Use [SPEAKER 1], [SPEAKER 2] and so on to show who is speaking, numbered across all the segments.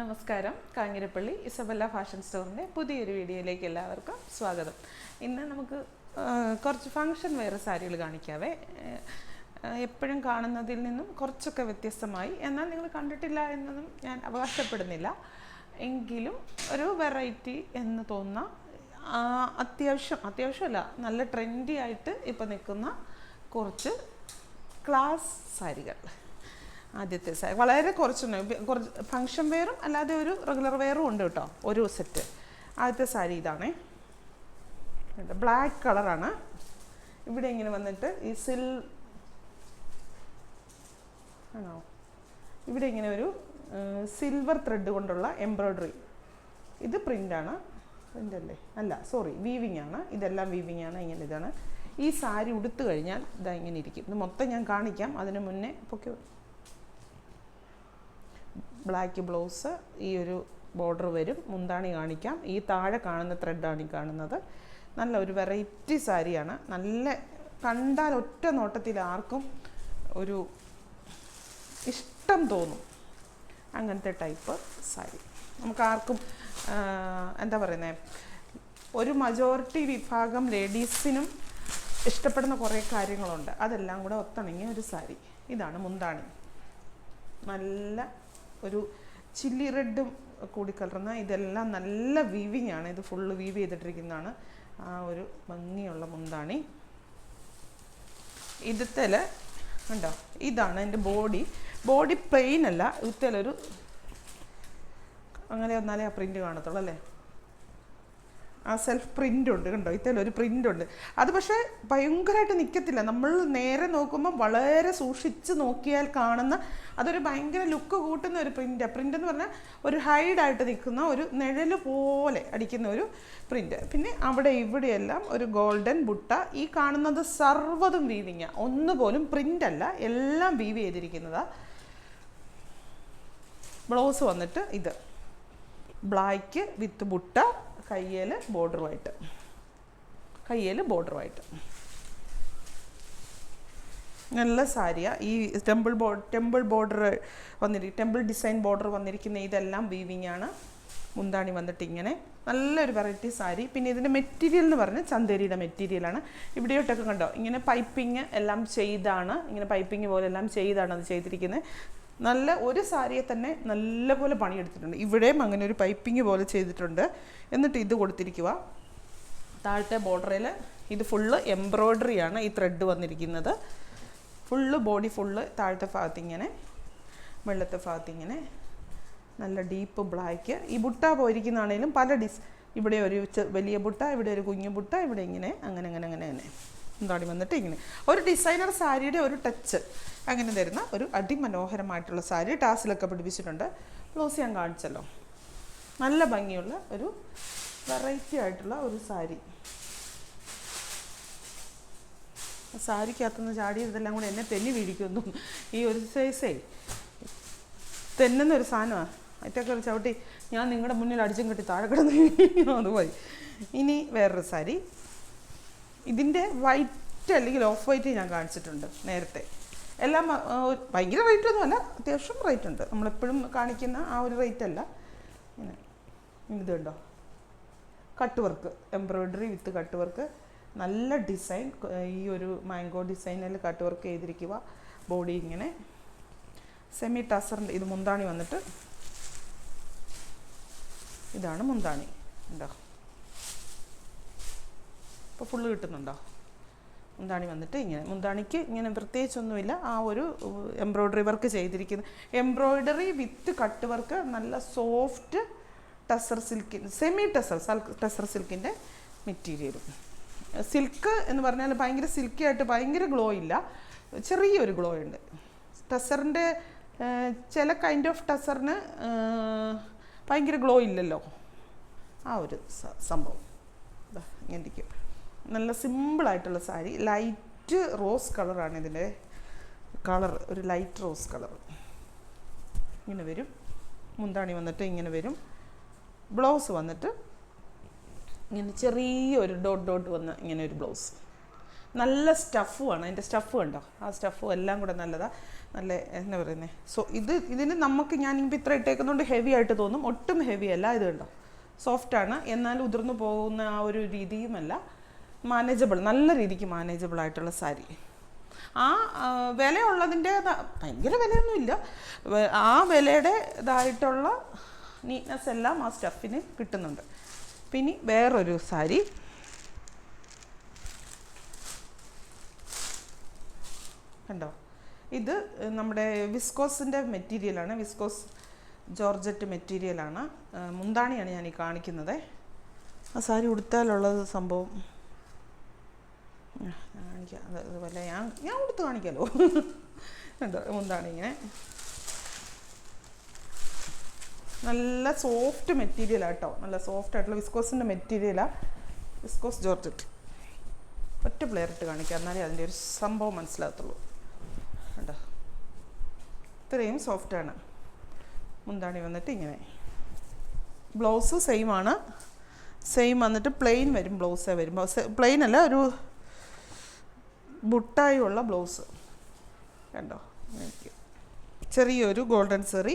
[SPEAKER 1] നമസ്കാരം Kanjirappally Isabella fashion സ്റ്റോറിൻ്റെ പുതിയൊരു വീഡിയോയിലേക്ക് എല്ലാവർക്കും സ്വാഗതം ഇന്ന് നമുക്ക് കുറച്ച് ഫങ്ഷൻ വെയർ സാരികൾ കാണിക്കാവേ എപ്പോഴും കാണുന്നതിൽ നിന്നും കുറച്ചൊക്കെ വ്യത്യസ്തമായി എന്നാൽ നിങ്ങൾ കണ്ടിട്ടില്ല എന്നതും ഞാൻ അവകാശപ്പെടുന്നില്ല എങ്കിലും ഒരു വെറൈറ്റി എന്ന് തോന്നുന്ന അത്യാവശ്യം അത്യാവശ്യമല്ല നല്ല ട്രെൻഡി ആയിട്ട് ഇപ്പോൾ നിൽക്കുന്ന കുറച്ച് ക്ലാസ് സാരികൾ ആദ്യത്തെ സാരി വളരെ കുറച്ചുണ്ട് കുറച്ച് ഫങ്ഷൻ വെയറും അല്ലാതെ ഒരു റെഗുലർ വെയറും ഉണ്ട് കേട്ടോ ഒരു സെറ്റ് ആദ്യത്തെ സാരി ഇതാണേ ബ്ലാക്ക് കളറാണ് ഇവിടെ ഇങ്ങനെ വന്നിട്ട് ഈ സിൽ ആണോ ഇവിടെ ഇങ്ങനെ ഒരു സിൽവർ ത്രെഡ് കൊണ്ടുള്ള എംബ്രോയ്ഡറി ഇത് പ്രിൻ്റാണ് അല്ലേ അല്ല സോറി വീവിങ് ആണ് ഇതെല്ലാം വീവിങ് ആണ് ഇങ്ങനെ ഇതാണ് ഈ സാരി ഉടുത്തു കഴിഞ്ഞാൽ ഇതാ ഇങ്ങനെ ഇരിക്കും ഇത് മൊത്തം ഞാൻ കാണിക്കാം അതിന് മുന്നേ പൊക്കെ ബ്ലാക്ക് ബ്ലൗസ് ഈ ഒരു ബോർഡർ വരും മുന്താണി കാണിക്കാം ഈ താഴെ കാണുന്ന ത്രെഡാണ് ഈ കാണുന്നത് നല്ല ഒരു വെറൈറ്റി സാരിയാണ് നല്ല കണ്ടാൽ ഒറ്റ നോട്ടത്തിൽ ആർക്കും ഒരു ഇഷ്ടം തോന്നും അങ്ങനത്തെ ടൈപ്പ് സാരി നമുക്ക് ആർക്കും എന്താ പറയുന്നത് ഒരു മജോറിറ്റി വിഭാഗം ലേഡീസിനും ഇഷ്ടപ്പെടുന്ന കുറേ കാര്യങ്ങളുണ്ട് അതെല്ലാം കൂടെ ഒത്തിണങ്ങിയ ഒരു സാരി ഇതാണ് മുന്താണി നല്ല ഒരു ചില്ലി റെഡും കൂടി കലർന്ന ഇതെല്ലാം നല്ല വീവിങ് ആണ് ഇത് ഫുള്ള് വീവ് ചെയ്തിട്ടിരിക്കുന്നതാണ് ആ ഒരു ഭംഗിയുള്ള മുന്താണി ഇതിൽ ഉണ്ടോ ഇതാണ് എൻ്റെ ബോഡി ബോഡി പ്ലെയിൻ അല്ല ഇതിലൊരു അങ്ങനെ വന്നാലേ ആ പ്രിൻറ്റ് കാണത്തുള്ളൂ അല്ലേ ആ സെൽഫ് പ്രിൻ്റ് ഉണ്ട് കണ്ടോ ഇത്തരം ഒരു പ്രിൻ്റ് ഉണ്ട് അത് പക്ഷേ ഭയങ്കരമായിട്ട് നിൽക്കത്തില്ല നമ്മൾ നേരെ നോക്കുമ്പോൾ വളരെ സൂക്ഷിച്ച് നോക്കിയാൽ കാണുന്ന അതൊരു ഭയങ്കര ലുക്ക് കൂട്ടുന്ന ഒരു പ്രിൻ്റ് പ്രിൻ്റ് എന്ന് പറഞ്ഞാൽ ഒരു ഹൈഡായിട്ട് നിൽക്കുന്ന ഒരു നിഴല് പോലെ അടിക്കുന്ന ഒരു പ്രിൻ്റ് പിന്നെ അവിടെ ഇവിടെയെല്ലാം ഒരു ഗോൾഡൻ ബുട്ട ഈ കാണുന്നത് സർവ്വതും വീവിങ്ങാണ് ഒന്നുപോലും പ്രിൻ്റ് അല്ല എല്ലാം വീവ് ചെയ്തിരിക്കുന്നതാണ് ബ്ലൗസ് വന്നിട്ട് ഇത് ബ്ലാക്ക് വിത്ത് ബുട്ട കയ്യിൽ ബോർഡറുമായിട്ട് കയ്യിൽ ബോർഡറുമായിട്ട് നല്ല സാരിയാണ് ഈ ടെമ്പിൾ ബോ ടെമ്പിൾ ബോർഡർ വന്നിരിക്കും ടെമ്പിൾ ഡിസൈൻ ബോർഡർ വന്നിരിക്കുന്ന ഇതെല്ലാം വീവിങ് ആണ് മുന്താണി വന്നിട്ട് ഇങ്ങനെ നല്ലൊരു വെറൈറ്റി സാരി പിന്നെ ഇതിൻ്റെ മെറ്റീരിയൽ എന്ന് പറഞ്ഞാൽ ചന്തേരിയുടെ മെറ്റീരിയലാണ് ഇവിടെയോട്ടൊക്കെ കണ്ടോ ഇങ്ങനെ പൈപ്പിങ് എല്ലാം ചെയ്താണ് ഇങ്ങനെ പൈപ്പിങ് പോലെ എല്ലാം ചെയ്താണ് അത് ചെയ്തിരിക്കുന്നത് നല്ല ഒരു സാരിയെ തന്നെ നല്ലപോലെ പണിയെടുത്തിട്ടുണ്ട് ഇവിടെയും അങ്ങനെ ഒരു പൈപ്പിംഗ് പോലെ ചെയ്തിട്ടുണ്ട് എന്നിട്ട് ഇത് കൊടുത്തിരിക്കുക താഴത്തെ ബോർഡറിൽ ഇത് ഫുള്ള് ആണ് ഈ ത്രെഡ് വന്നിരിക്കുന്നത് ഫുള്ള് ബോഡി ഫുള്ള് താഴത്തെ ഭാഗത്തിങ്ങനെ വെള്ളത്തെ ഭാഗത്തിങ്ങനെ നല്ല ഡീപ്പ് ബ്ലാക്ക് ഈ ബുട്ട പോയിരിക്കുന്നതാണെങ്കിലും പല ഡിസ് ഇവിടെ ഒരു വലിയ ബുട്ട ഇവിടെ ഒരു കുഞ്ഞു ബുട്ട ഇവിടെ ഇങ്ങനെ അങ്ങനെ അങ്ങനെ അങ്ങനെ അങ്ങനെ എന്താണ് വന്നിട്ട് ഇങ്ങനെ ഒരു ഡിസൈനർ സാരിയുടെ ഒരു ടച്ച് അങ്ങനെ തരുന്ന ഒരു അടിമനോഹരമായിട്ടുള്ള സാരി ടാസിലൊക്കെ പിടിപ്പിച്ചിട്ടുണ്ട് ബ്ലൗസ് ഞാൻ കാണിച്ചല്ലോ നല്ല ഭംഗിയുള്ള ഒരു വെറൈറ്റി ആയിട്ടുള്ള ഒരു സാരി സാരിക്കകത്തുനിന്ന് ചാടി ഇതെല്ലാം കൂടെ എന്നെ തെന്നി വീഴിക്കുന്നു ഈ ഒരു സൈസേ തെന്നൊരു സാധനമാണ് അറ്റൊക്കെ ഒരു ചവിട്ടി ഞാൻ നിങ്ങളുടെ മുന്നിൽ അടിച്ചും കെട്ടി താഴെ കിടന്നു അതുപോലെ ഇനി വേറൊരു സാരി ഇതിൻ്റെ വൈറ്റ് അല്ലെങ്കിൽ ഓഫ് വൈറ്റ് ഞാൻ കാണിച്ചിട്ടുണ്ട് നേരത്തെ എല്ലാം ഭയങ്കര റേറ്റ് ഒന്നുമല്ല അത്യാവശ്യം റേറ്റ് ഉണ്ട് നമ്മളെപ്പോഴും കാണിക്കുന്ന ആ ഒരു റേറ്റ് അല്ല ഇങ്ങനെ ഇത് cut work embroidery with cut work നല്ല ഡിസൈൻ ഈ ഒരു മാംഗോ ഡിസൈനിൽ കട്ട് വർക്ക് ചെയ്തിരിക്കുക ബോഡി ഇങ്ങനെ സെമി ടസറിൻ്റെ ഇത് മുന്താണി വന്നിട്ട് ഇതാണ് മുന്താണി ഉണ്ടോ ഇപ്പോൾ ഫുള്ള് കിട്ടുന്നുണ്ടോ മുന്താണി വന്നിട്ട് ഇങ്ങനെ മുന്താണിക്ക് ഇങ്ങനെ പ്രത്യേകിച്ചൊന്നുമില്ല ആ ഒരു എംബ്രോയ്ഡറി വർക്ക് ചെയ്തിരിക്കുന്ന എംബ്രോയ്ഡറി വിത്ത് കട്ട് വർക്ക് നല്ല soft tussar silk semi tussar tussar സിൽക്കിൻ്റെ മെറ്റീരിയലും സിൽക്ക് എന്ന് പറഞ്ഞാൽ ഭയങ്കര സിൽക്കി ആയിട്ട് ഭയങ്കര ഗ്ലോ ഇല്ല ചെറിയൊരു ഗ്ലോ ഉണ്ട് ടസറിൻ്റെ ചില കൈൻഡ് ഓഫ് ടസറിന് ഭയങ്കര ഗ്ലോ ഇല്ലല്ലോ ആ ഒരു സംഭവം ഇങ്ങനെ ഇരിക്കും നല്ല സിമ്പിളായിട്ടുള്ള സാരി ലൈറ്റ് റോസ് കളറാണ് ഇതിൻ്റെ കളർ ഒരു ലൈറ്റ് റോസ് കളർ ഇങ്ങനെ വരും മുന്താണി വന്നിട്ട് ഇങ്ങനെ വരും ബ്ലൗസ് വന്നിട്ട് ഇങ്ങനെ ചെറിയൊരു ഡോട്ട് ഡോട്ട് വന്ന ഇങ്ങനെ ഒരു ബ്ലൗസ് നല്ല സ്റ്റഫുമാണ് അതിൻ്റെ സ്റ്റഫ് കണ്ടോ ആ സ്റ്റഫും എല്ലാം കൂടെ നല്ലതാണ് നല്ല എന്നാ പറയുന്നത് സോ ഇത് ഇതിന് നമുക്ക് ഞാൻ ഇപ്പം ഇത്ര ഇട്ടേക്കുന്നതുകൊണ്ട് ഹെവി ആയിട്ട് തോന്നും ഒട്ടും ഹെവി അല്ല ഇത് കണ്ടോ സോഫ്റ്റാണ് എന്നാൽ ഉതിർന്നു പോകുന്ന ആ ഒരു രീതിയുമല്ല മാനേജബിൾ നല്ല രീതിക്ക് മാനേജബിൾ ആയിട്ടുള്ള സാരി ആ വിലയുള്ളതിൻ്റെ ഭയങ്കര വിലയൊന്നുമില്ല ആ വിലയുടെ ഇതായിട്ടുള്ള നീറ്റ്നെസ് എല്ലാം ആ സ്റ്റഫിന് കിട്ടുന്നുണ്ട് പിന്നെ വേറൊരു സാരി കണ്ടോ ഇത് നമ്മുടെ വിസ്കോസിൻ്റെ മെറ്റീരിയലാണ് വിസ്കോസ് ജോർജറ്റ് മെറ്റീരിയലാണ് മുന്താണിയാണ് ഞാൻ ഈ കാണിക്കുന്നത് ആ സാരി ഉടുത്താലുള്ളത് സംഭവം കാണിക്കാം അത് അതുപോലെ ഞാൻ ഞാൻ കൊടുത്ത് കാണിക്കാലോ എന്താ മുന്താണിങ്ങനെ ഇങ്ങനെ നല്ല സോഫ്റ്റ് മെറ്റീരിയലാണ് കേട്ടോ നല്ല സോഫ്റ്റ് ആയിട്ടുള്ള വിസ്കോസിൻ്റെ മെറ്റീരിയലാണ് വിസ്കോസ് ജോർജറ്റ് ഒറ്റ പ്ലെയർ ഇട്ട് കാണിക്കാം എന്നാലേ അതിൻ്റെ ഒരു സംഭവം മനസ്സിലാകത്തുള്ളൂ കേട്ടോ ഇത്രയും സോഫ്റ്റാണ് മുന്താണി വന്നിട്ട് ഇങ്ങനെ ബ്ലൗസ് സെയിമാണ് സെയിം വന്നിട്ട് പ്ലെയിൻ വരും ബ്ലൗസേ വരുമ്പോൾ പ്ലെയിൻ അല്ല ഒരു ബുട്ടായുള്ള ബ്ലൗസ് കണ്ടോ ചെറിയൊരു ഗോൾഡൻ സെറി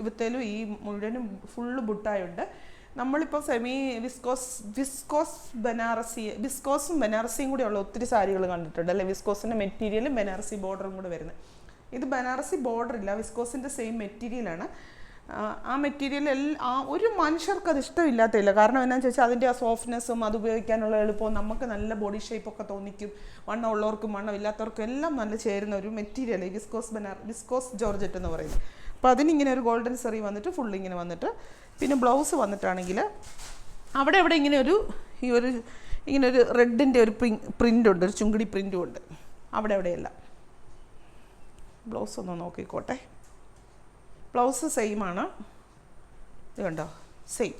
[SPEAKER 1] ഇവത്തേലും ഈ മുഴുവനും ഫുള്ള് ബുട്ടായുണ്ട് നമ്മളിപ്പോൾ സെമി വിസ്കോസ് വിസ്കോസ് ബനാറസി വിസ്കോസും ബനാറസിയും കൂടി ഉള്ള ഒത്തിരി സാരികൾ കണ്ടിട്ടുണ്ട് അല്ലെ വിസ്കോസിൻ്റെ മെറ്റീരിയലും ബനാറസി ബോർഡറും കൂടെ വരുന്നത് ഇത് ബനാറസി ബോർഡർ ഇല്ല വിസ്കോസിൻ്റെ സെയിം മെറ്റീരിയലാണ് ആ മെറ്റീരിയൽ എല്ലാ ഒരു മനുഷ്യർക്ക് അത് ഇഷ്ടമില്ലാത്തില്ല കാരണം എന്നാന്ന് ചോദിച്ചാൽ അതിൻ്റെ ആ സോഫ്റ്റ്നെസ്സും അത് ഉപയോഗിക്കാനുള്ള എളുപ്പവും നമുക്ക് നല്ല ബോഡി ഷേപ്പൊക്കെ തോന്നിക്കും വണ്ണം ഉള്ളവർക്കും വണ്ണം ഇല്ലാത്തവർക്കും എല്ലാം നല്ല ചേരുന്ന ഒരു മെറ്റീരിയൽ വിസ്കോസ് ബനാർ വിസ്കോസ് ജോർജറ്റ് എന്ന് പറയുന്നത് അപ്പോൾ അതിനിങ്ങനെ ഒരു ഗോൾഡൻ സെറി വന്നിട്ട് ഫുൾ ഇങ്ങനെ വന്നിട്ട് പിന്നെ ബ്ലൗസ് വന്നിട്ടാണെങ്കിൽ അവിടെ അവിടെ ഇങ്ങനെ ഒരു ഈ ഒരു ഇങ്ങനെ ഒരു റെഡിൻ്റെ ഒരു പ്രിൻ്റ് ഉണ്ട് ഒരു ചുങ്കിടി പ്രിൻ്റും ഉണ്ട് അവിടെ അവിടെയെല്ലാം ബ്ലൗസ് ഒന്ന് നോക്കിക്കോട്ടെ ബ്ലൗസ് സെയിം ആണ് ഇത് കണ്ടോ സെയിം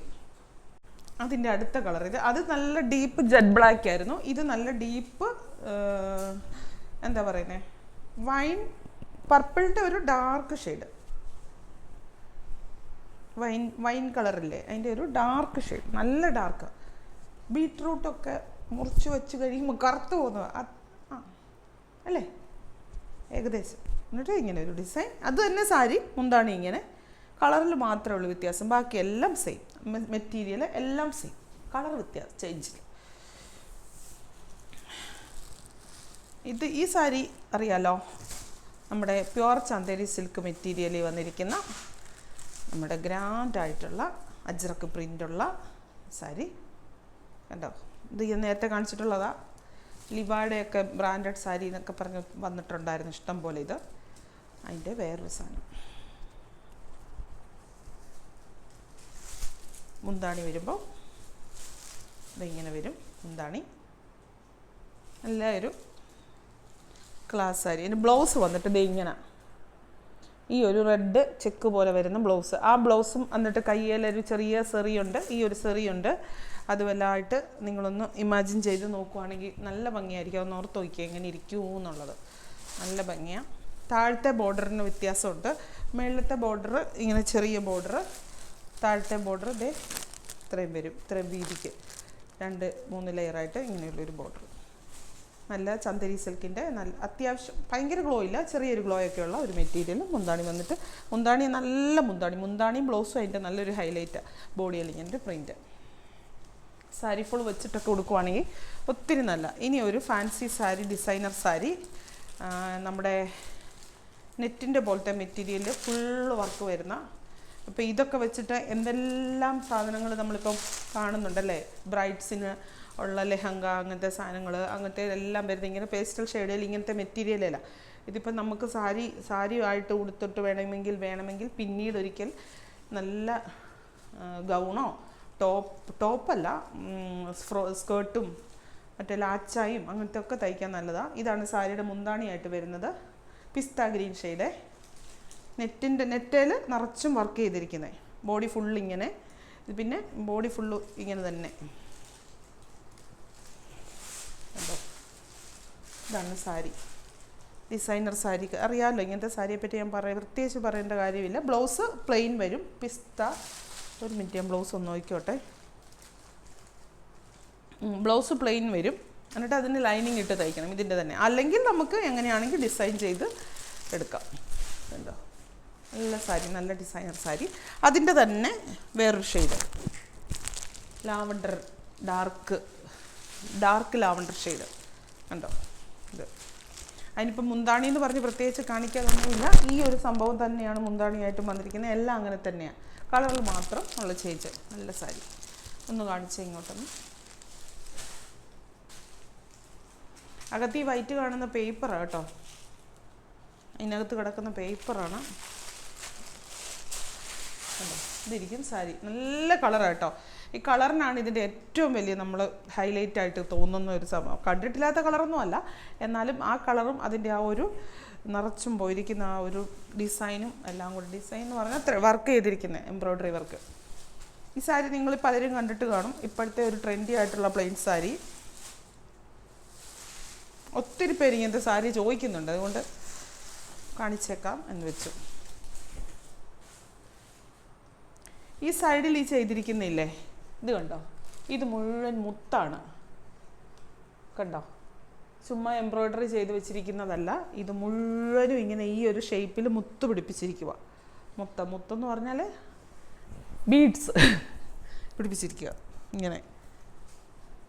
[SPEAKER 1] അതിൻ്റെ അടുത്ത കളർ ഇത് അത് നല്ല ഡീപ്പ് ജെഡ് ബ്ലാക്ക് ആയിരുന്നു ഇത് നല്ല ഡീപ്പ് എന്താ പറയുന്നത് വൈൻ പർപ്പിളിൻ്റെ ഒരു ഡാർക്ക് ഷെയ്ഡ് വൈൻ വൈൻ കളറില്ലേ അതിൻ്റെ ഒരു ഡാർക്ക് ഷെയ്ഡ് നല്ല ഡാർക്ക് ബീട്രൂട്ടൊക്കെ മുറിച്ച് വെച്ച് കഴിയുമ്പോൾ കറുത്ത് പോകുന്നത് അല്ലേ ഏകദേശം എന്നിട്ട് ഇങ്ങനെ ഒരു ഡിസൈൻ അത് തന്നെ സാരി മുന്താണി ഇങ്ങനെ കളറിൽ മാത്രമേ ഉള്ളൂ വ്യത്യാസം ബാക്കി എല്ലാം സെയിം മെറ്റീരിയൽ എല്ലാം സെയിം കളർ വ്യത്യാസം ചേഞ്ചില്ല ഇത് ഈ സാരി അറിയാലോ നമ്മുടെ പ്യുവർ ചന്തേരി സിൽക്ക് മെറ്റീരിയലിൽ വന്നിരിക്കുന്ന നമ്മുടെ ഗ്രാൻഡ് ആയിട്ടുള്ള അജ്രക്ക് പ്രിൻ്റുള്ള സാരി കണ്ടോ ഇത് നേരത്തെ കാണിച്ചിട്ടുള്ളതാ ലിവാഡയൊക്കെ ബ്രാൻഡഡ് സാരി എന്നൊക്കെ പറഞ്ഞ് വന്നിട്ടുണ്ടായിരുന്നു ഇഷ്ടം പോലെ ഇത് അതിൻ്റെ വേറൊരു സാധനം മുന്താണി വരുമ്പോൾ ഇതിങ്ങനെ വരും മുന്താണി നല്ല ഒരു ക്ലാസ് സാരി അതിന് ബ്ലൗസ് വന്നിട്ട് ഇത് ഇങ്ങനെ ഈ ഒരു റെഡ് ചെക്ക് പോലെ വരുന്ന ബ്ലൗസ് ആ ബ്ലൗസും എന്നിട്ട് കയ്യിലൊരു ചെറിയ സെറിയുണ്ട് ഈ ഒരു സെറിയുണ്ട് അതുമെല്ലാമായിട്ട് നിങ്ങളൊന്ന് ഇമാജിൻ ചെയ്ത് നോക്കുവാണെങ്കിൽ നല്ല ഭംഗിയായിരിക്കും അതൊന്ന് ഓർത്ത് നോക്കിയാൽ എങ്ങനെ ഇരിക്കൂ എന്നുള്ളത് നല്ല ഭംഗിയാണ് താഴത്തെ ബോർഡറിന് വ്യത്യാസമുണ്ട് മുകളിലത്തെ ബോർഡർ ഇങ്ങനെ ചെറിയ ബോർഡർ താഴത്തെ ബോർഡർ ഇതേ ഇത്രയും വരും ഇത്രയും വീതിക്ക് രണ്ട് മൂന്ന് ലെയറായിട്ട് ഇങ്ങനെയുള്ളൊരു ബോർഡർ നല്ല ചന്ദരി സിൽക്കിൻ്റെ നല്ല അത്യാവശ്യം ഭയങ്കര ഗ്ലോ ഇല്ല ചെറിയൊരു ഗ്ലോ ഒക്കെ ഉള്ള ഒരു മെറ്റീരിയൽ മുന്താണി വന്നിട്ട് മുന്താണി നല്ല മുന്താണി മുന്താണിയും ബ്ലൗസും അതിൻ്റെ നല്ലൊരു ഹൈലൈറ്റ് ബോഡി അലിങ്ങിൻ്റെ പ്രിൻറ്റ് സാരി ഫുൾ വെച്ചിട്ടൊക്കെ കൊടുക്കുവാണെങ്കിൽ ഒത്തിരി നല്ല ഇനി ഒരു ഫാൻസി സാരി ഡിസൈനർ സാരി നമ്മുടെ നെറ്റിൻ്റെ പോലത്തെ മെറ്റീരിയൽ ഫുള്ള് വർക്ക് വരുന്ന അപ്പം ഇതൊക്കെ വെച്ചിട്ട് എന്തെല്ലാം സാധനങ്ങൾ നമ്മളിപ്പം കാണുന്നുണ്ടല്ലേ ബ്രൈഡ്സിന് ഉള്ള ലെഹങ്ക അങ്ങനത്തെ സാധനങ്ങൾ അങ്ങനത്തെ എല്ലാം വരുന്നത് ഇങ്ങനെ പേസ്റ്റൽ ഷെയ്ഡിൽ ഇങ്ങനത്തെ മെറ്റീരിയലല്ല ഇതിപ്പോൾ നമുക്ക് സാരി സാരി ആയിട്ട് ഉടുത്തിട്ട് വേണമെങ്കിൽ വേണമെങ്കിൽ പിന്നീട് ഒരിക്കൽ നല്ല ഗൗണോ ടോപ്പ് ടോപ്പല്ല ഫ്രോ സ്കേർട്ടും മറ്റേ ലാച്ചായും അങ്ങനത്തെ ഒക്കെ തയ്ക്കാൻ നല്ലതാണ് ഇതാണ് സാരിയുടെ മുന്താണിയായിട്ട് വരുന്നത് പിസ്ത ഗ്രീൻ ഷെയ്ഡ് നെറ്റിൻ്റെ നെറ്റേൽ നിറച്ചും വർക്ക് ചെയ്തിരിക്കുന്നത് ബോഡി ഫുള്ള് ഇങ്ങനെ ഇത് പിന്നെ ബോഡി ഫുള്ള് ഇങ്ങനെ തന്നെ ഇതാണ് സാരി ഡിസൈനർ സാരി അറിയാമല്ലോ ഇങ്ങനത്തെ സാരിയെ പറ്റി ഞാൻ പറയാം പ്രത്യേകിച്ച് പറയേണ്ട കാര്യമില്ല ബ്ലൗസ് പ്ലെയിൻ വരും പിസ്ത ഒരു മിനിറ്റ് ഞാൻ ബ്ലൗസ് ഒന്ന് നോക്കിക്കോട്ടെ ബ്ലൗസ് പ്ലെയിൻ വരും എന്നിട്ട് അതിന് ലൈനിങ് ഇട്ട് തയ്ക്കണം ഇതിൻ്റെ തന്നെ അല്ലെങ്കിൽ നമുക്ക് എങ്ങനെയാണെങ്കിൽ ഡിസൈൻ ചെയ്ത് എടുക്കാം എന്തോ നല്ല സാരി നല്ല ഡിസൈനർ സാരി അതിൻ്റെ തന്നെ വേറൊരു shade lavender dark dark lavender shade കണ്ടോ ഇത് അതിനിപ്പോൾ മുന്താണി എന്ന് പറഞ്ഞ് പ്രത്യേകിച്ച് കാണിക്കാതൊന്നുമില്ല ഈ ഒരു സംഭവം തന്നെയാണ് മുന്താണിയായിട്ടും വന്നിരിക്കുന്നത് എല്ലാം അങ്ങനെ തന്നെയാണ് കളറിൽ മാത്രം ഉള്ള ചേച്ചി നല്ല സാരി ഒന്ന് കാണിച്ച് ഇങ്ങോട്ടൊന്ന് അകത്ത് ഈ വൈറ്റ് കാണുന്ന പേപ്പറാണ് കേട്ടോ അതിനകത്ത് കിടക്കുന്ന പേപ്പറാണ് ഇതിരിക്കും സാരി നല്ല കളറാണ് കേട്ടോ ഈ കളറിനാണ് ഇതിൻ്റെ ഏറ്റവും വലിയ നമ്മൾ ഹൈലൈറ്റ് ആയിട്ട് തോന്നുന്ന ഒരു സംഭവം കണ്ടിട്ടില്ലാത്ത കളറൊന്നും അല്ല എന്നാലും ആ കളറും അതിൻ്റെ ആ ഒരു നിറച്ചും പോയിരിക്കുന്ന ആ ഒരു ഡിസൈനും എല്ലാം കൂടി ഡിസൈൻ എന്ന് പറഞ്ഞാൽ വർക്ക് ചെയ്തിരിക്കുന്നത് എംബ്രോയ്ഡറി വർക്ക് ഈ സാരി നിങ്ങൾ പലരും കണ്ടിട്ട് കാണും ഇപ്പോഴത്തെ ഒരു ട്രെൻഡി ആയിട്ടുള്ള പ്ലെയിൻ സാരി ഒത്തിരി പേര് ഇങ്ങനത്തെ സാരി ചോദിക്കുന്നുണ്ട് അതുകൊണ്ട് കാണിച്ചേക്കാം എന്ന് വെച്ചു ഈ സൈഡിൽ ഈ ചെയ്തിരിക്കുന്നില്ലേ ഇത് കണ്ടോ ഇത് മുഴുവൻ മുത്താണ് കണ്ടോ ചുമ്മാ എംബ്രോയ്ഡറി ചെയ്ത് വെച്ചിരിക്കുന്നതല്ല ഇത് മുഴുവനും ഇങ്ങനെ ഈ ഒരു ഷേപ്പിൽ മുത്ത് പിടിപ്പിച്ചിരിക്കുക മുത്ത മുത്തെന്ന് പറഞ്ഞാൽ ബീഡ്സ് പിടിപ്പിച്ചിരിക്കുക ഇങ്ങനെ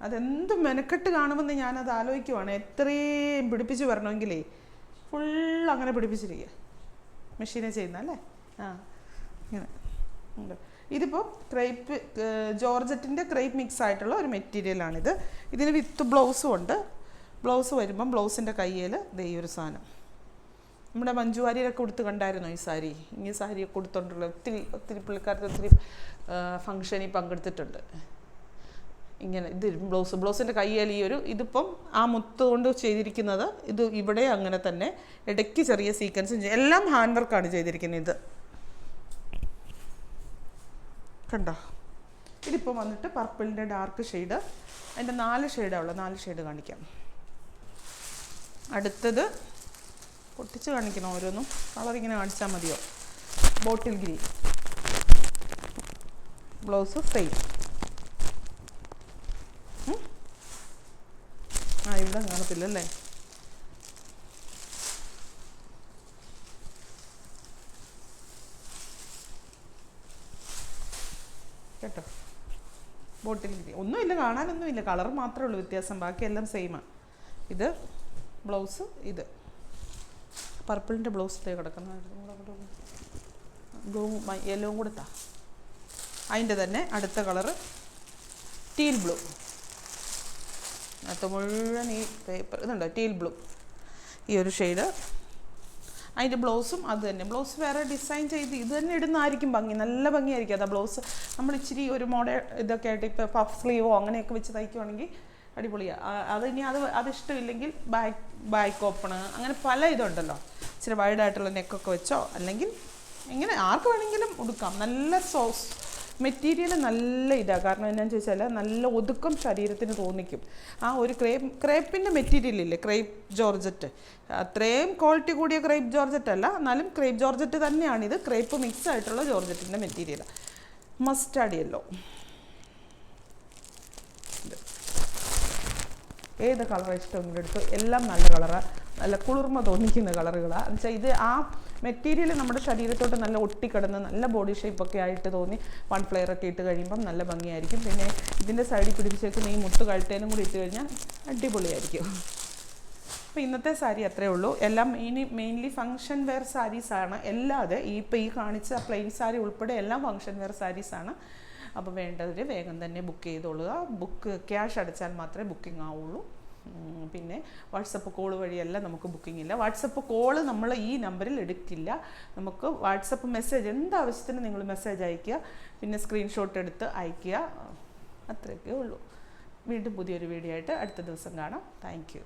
[SPEAKER 1] അതെന്ത് മെനക്കെട്ട് കാണുമെന്ന് ഞാനത് ആലോചിക്കുവാണ് എത്രയും പിടിപ്പിച്ച് വരണമെങ്കിലേ ഫുൾ അങ്ങനെ പിടിപ്പിച്ചിരിക്കുക മെഷീനെ ചെയ്യുന്ന അല്ലേ ആ ഇങ്ങനെ ഇതിപ്പോൾ ക്രൈപ്പ് ജോർജറ്റിൻ്റെ ക്രൈപ്പ് മിക്സ് ആയിട്ടുള്ള ഒരു മെറ്റീരിയലാണിത് ഇതിന് വിത്ത് ബ്ലൗസും ഉണ്ട് ബ്ലൗസ് വരുമ്പം ബ്ലൗസിൻ്റെ കയ്യിൽ ദേ ഒരു സാധനം നമ്മുടെ മഞ്ജുവാരിയിലൊക്കെ കൊടുത്ത് കണ്ടായിരുന്നു ഈ സാരി ഇങ്ങനെ സാരിയൊക്കെ കൊടുത്തോണ്ടുള്ള ഒത്തിരി ഒത്തിരി പുള്ളിക്കാർക്ക് ഒത്തിരി ഫങ്ഷനിൽ പങ്കെടുത്തിട്ടുണ്ട് ഇങ്ങനെ ഇത് ബ്ലൗസ് ബ്ലൗസിൻ്റെ കയ്യിൽ ഈ ഒരു ഇതിപ്പം ആ മുത്ത് കൊണ്ട് ചെയ്തിരിക്കുന്നത് ഇത് ഇവിടെ അങ്ങനെ തന്നെ ഇടയ്ക്ക് ചെറിയ സീക്വൻസും എല്ലാം ഹാൻഡ് വർക്കാണ് ചെയ്തിരിക്കുന്നത് ഇത് കണ്ടോ ഇതിപ്പം വന്നിട്ട് പർപ്പിളിൻ്റെ ഡാർക്ക് ഷെയ്ഡ് അതിൻ്റെ നാല് ഷെയ്ഡാണ് ഉള്ളത് നാല് ഷെയ്ഡ് കാണിക്കാം അടുത്തത് പൊട്ടിച്ച് കാണിക്കണം ഓരോന്നും കളർ ഇങ്ങനെ കാണിച്ചാൽ മതിയോ ബോട്ടിൽ ഗ്രീൻ ബ്ലൗസ് സെയിം ഇവിടെ കാണത്തില്ലല്ലേ കേട്ടോ ബോട്ടിൽ ഒന്നുമില്ല കാണാനൊന്നുമില്ല കളർ മാത്രമേ ഉള്ളൂ വ്യത്യാസം ബാക്കിയെല്ലാം സെയിമാണ് ഇത് ബ്ലൗസ് ഇത് പർപ്പിളിൻ്റെ ബ്ലൗസിലേ കിടക്കുന്ന ബ്ലൂവും യെല്ലോവും കൊടുത്താ അതിൻ്റെ തന്നെ അടുത്ത കളറ് ടീൽ ബ്ലൂ അകത്ത് മുഴുവൻ ഈ പേപ്പർ ഇതുണ്ടോ ടീൽ ബ്ലൂ ഈ ഒരു ഷെയ്ഡ് അതിൻ്റെ ബ്ലൗസും അത് തന്നെ ബ്ലൗസ് വേറെ ഡിസൈൻ ചെയ്ത് ഇത് തന്നെ ഇടുന്നതായിരിക്കും ഭംഗി നല്ല ഭംഗിയായിരിക്കും അതാ ബ്ലൗസ് നമ്മൾ ഇച്ചിരി ഒരു മോഡൽ ഇതൊക്കെ ആയിട്ട് ഇപ്പോൾ പഫ് സ്ലീവോ അങ്ങനെയൊക്കെ വെച്ച് തയ്ക്കുവാണെങ്കിൽ അടിപൊളിയാണ് അത് ഇനി അത് അതിഷ്ടമില്ലെങ്കിൽ ബാക്ക് ബാക്ക് ഓപ്പണ് അങ്ങനെ പല ഇതുണ്ടല്ലോ ഇച്ചിരി വൈഡായിട്ടുള്ള നെക്കൊക്കെ വെച്ചോ അല്ലെങ്കിൽ ഇങ്ങനെ ആർക്ക് വേണമെങ്കിലും ഉടുക്കാം നല്ല സോസ് മെറ്റീരിയൽ നല്ല ഇതാണ് കാരണം എന്നാന്ന് ചോദിച്ചാൽ നല്ല ഒതുക്കം ശരീരത്തിന് തോന്നിക്കും ആ ഒരു ക്രേപ്പ് ക്രേപ്പിൻ്റെ മെറ്റീരിയൽ ഇല്ലേ ക്രേപ്പ് ജോർജറ്റ് അത്രയും ക്വാളിറ്റി കൂടിയ ക്രേപ്പ് ജോർജറ്റ് അല്ല എന്നാലും ക്രേപ്പ് ജോർജറ്റ് തന്നെയാണിത് ക്രേപ്പ് മിക്സ് ആയിട്ടുള്ള ജോർജറ്റിൻ്റെ മെറ്റീരിയൽ മസ്റ്റാർഡ് യെല്ലോ ഏത് കളർ ഇഷ്ടമെങ്കിലും എടുത്തു എല്ലാം നല്ല കളറാണ് നല്ല കുളിർമ തോന്നിക്കുന്ന കളറുകളാണ് എന്നുവെച്ചാൽ ഇത് ആ മെറ്റീരിയൽ നമ്മുടെ ശരീരത്തോട്ട് നല്ല ഒട്ടിക്കിടന്ന് നല്ല ബോഡി ഷേപ്പൊക്കെ ആയിട്ട് തോന്നി വൺ ഫ്ലെയർ ഒക്കെ ഇട്ട് കഴിയുമ്പം നല്ല ഭംഗിയായിരിക്കും പിന്നെ ഇതിൻ്റെ സൈഡിൽ പിടിച്ചേക്കുന്ന ഈ മുട്ട് കഴുത്തേനും കൂടി ഇട്ട് കഴിഞ്ഞാൽ അടിപൊളിയായിരിക്കും അപ്പോൾ ഇന്നത്തെ സാരി അത്രേ ഉള്ളൂ എല്ലാം ഇനി മെയിൻലി ഫംഗ്ഷൻ വെയർ സാരീസാണ് അല്ലാതെ ഈ ഇപ്പോൾ ഈ കാണിച്ച പ്ലെയിൻ സാരി ഉൾപ്പെടെ എല്ലാം ഫംഗ്ഷൻ വെയർ സാരീസാണ് അപ്പോൾ വേണ്ടവർ വേഗം തന്നെ ബുക്ക് ചെയ്തോളുക ബുക്ക് ക്യാഷ് അടച്ചാൽ മാത്രമേ ബുക്കിംഗ് ആവുള്ളൂ പിന്നെ വാട്സപ്പ് കോൾ വഴിയല്ല നമുക്ക് ബുക്കിംഗ് ഇല്ല വാട്സപ്പ് കോൾ നമ്മൾ ഈ നമ്പറിൽ എടുക്കില്ല നമുക്ക് വാട്സപ്പ് മെസ്സേജ് എന്താവശ്യത്തിന് നിങ്ങൾ മെസ്സേജ് അയയ്ക്കുക പിന്നെ സ്ക്രീൻഷോട്ട് എടുത്ത് അയയ്ക്കുക അത്രയൊക്കെ ഉള്ളൂ വീണ്ടും പുതിയൊരു വീഡിയോ ആയിട്ട് അടുത്ത ദിവസം കാണാം താങ്ക്